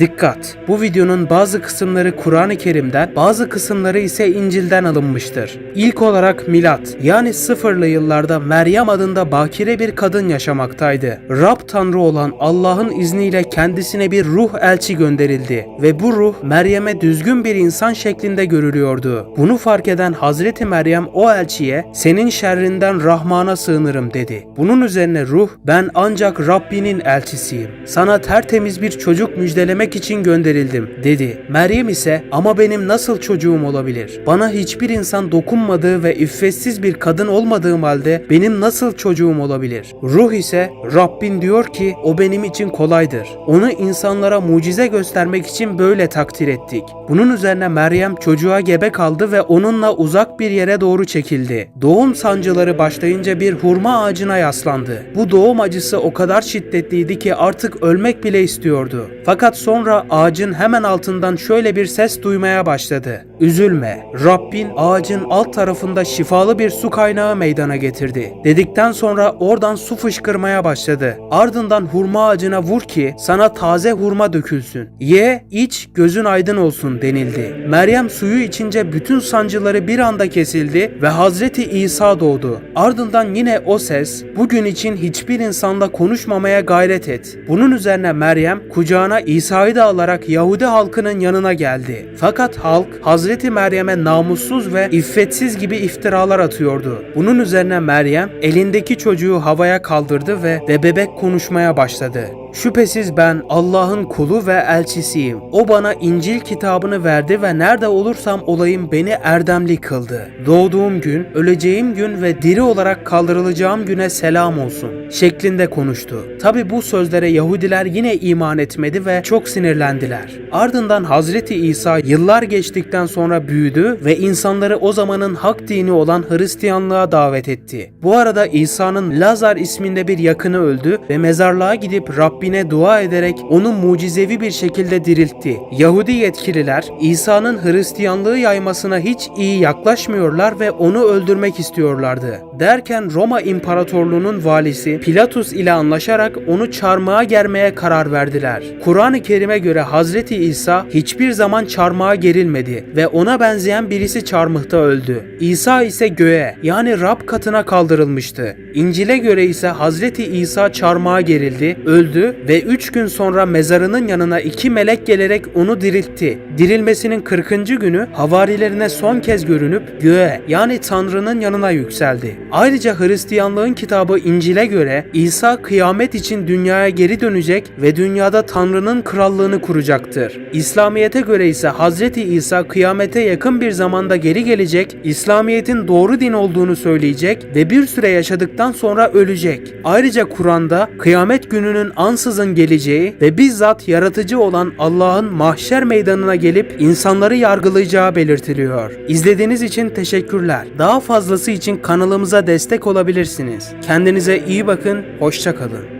Dikkat! Bu videonun bazı kısımları Kur'an-ı Kerim'den, bazı kısımları ise İncil'den alınmıştır. İlk olarak milat, yani sıfırlı yıllarda Meryem adında bakire bir kadın yaşamaktaydı. Rab Tanrı olan Allah'ın izniyle kendisine bir ruh elçi gönderildi ve bu ruh Meryem'e düzgün bir insan şeklinde görülüyordu. Bunu fark eden Hazreti Meryem o elçiye senin şerrinden Rahman'a sığınırım dedi. Bunun üzerine ruh ben ancak Rabbinin elçisiyim. Sana tertemiz bir çocuk müjdelemek için gönderildim dedi. Meryem ise ama benim nasıl çocuğum olabilir? Bana hiçbir insan dokunmadığı ve iffetsiz bir kadın olmadığım halde benim nasıl çocuğum olabilir? Ruh ise Rabbin diyor ki o benim için kolaydır. Onu insanlara mucize göstermek için böyle takdir ettik. Bunun üzerine Meryem çocuğa gebe kaldı ve onunla uzak bir yere doğru çekildi. Doğum sancıları başlayınca bir hurma ağacına yaslandı. Bu doğum acısı o kadar şiddetliydi ki artık ölmek bile istiyordu. Fakat sonra ağacın hemen altından şöyle bir ses duymaya başladı. Üzülme, Rabbin ağacın alt tarafında şifalı bir su kaynağı meydana getirdi. Dedikten sonra oradan su fışkırmaya başladı. Ardından hurma ağacına vur ki sana taze hurma dökülsün. Ye, iç, gözün aydın olsun denildi. Meryem suyu içince bütün sancıları bir anda kesildi ve Hazreti İsa doğdu. Ardından yine o ses, bugün için hiçbir insanla konuşmamaya gayret et. Bunun üzerine Meryem kucağına İsa'yı da alarak Yahudi halkının yanına geldi. Fakat halk Hazreti Meryem'e namussuz ve iffetsiz gibi iftiralar atıyordu. Bunun üzerine Meryem elindeki çocuğu havaya kaldırdı ve, ve bebek konuşmaya başladı. Şüphesiz ben Allah'ın kulu ve elçisiyim. O bana İncil kitabını verdi ve nerede olursam olayım beni erdemli kıldı. Doğduğum gün, öleceğim gün ve diri olarak kaldırılacağım güne selam olsun şeklinde konuştu. Tabi bu sözlere Yahudiler yine iman etmedi ve çok sinirlendiler. Ardından Hazreti İsa yıllar geçtikten sonra büyüdü ve insanları o zamanın hak dini olan Hristiyanlığa davet etti. Bu arada İsa'nın Lazar isminde bir yakını öldü ve mezarlığa gidip Rabbine dua ederek onu mucizevi bir şekilde diriltti. Yahudi yetkililer İsa'nın Hristiyanlığı yaymasına hiç iyi yaklaşmıyorlar ve onu öldürmek istiyorlardı. Derken Roma İmparatorluğu'nun valisi Pilatus ile anlaşarak onu çarmıha germeye karar verdiler. Kur'an-ı Kerim'e göre Hazreti İsa hiçbir zaman çarmıha gerilmedi ve ona benzeyen birisi çarmıhta öldü. İsa ise göğe yani Rab katına kaldırılmıştı. İncil'e göre ise Hazreti İsa çarmıha gerildi, öldü ve üç gün sonra mezarının yanına iki melek gelerek onu diriltti. Dirilmesinin 40. günü havarilerine son kez görünüp göğe yani Tanrı'nın yanına yükseldi. Ayrıca Hristiyanlığın kitabı İncil'e göre İsa kıyamet için dünyaya geri dönecek ve dünyada Tanrı'nın krallığını kuracaktır. İslamiyete göre ise Hazreti İsa kıyamete yakın bir zamanda geri gelecek, İslamiyet'in doğru din olduğunu söyleyecek ve bir süre yaşadıktan sonra ölecek. Ayrıca Kur'an'da kıyamet gününün ansızın geleceği ve bizzat yaratıcı olan Allah'ın mahşer meydanına gelip insanları yargılayacağı belirtiliyor. İzlediğiniz için teşekkürler. Daha fazlası için kanalımıza destek olabilirsiniz. Kendinize iyi bakın, hoşça kalın.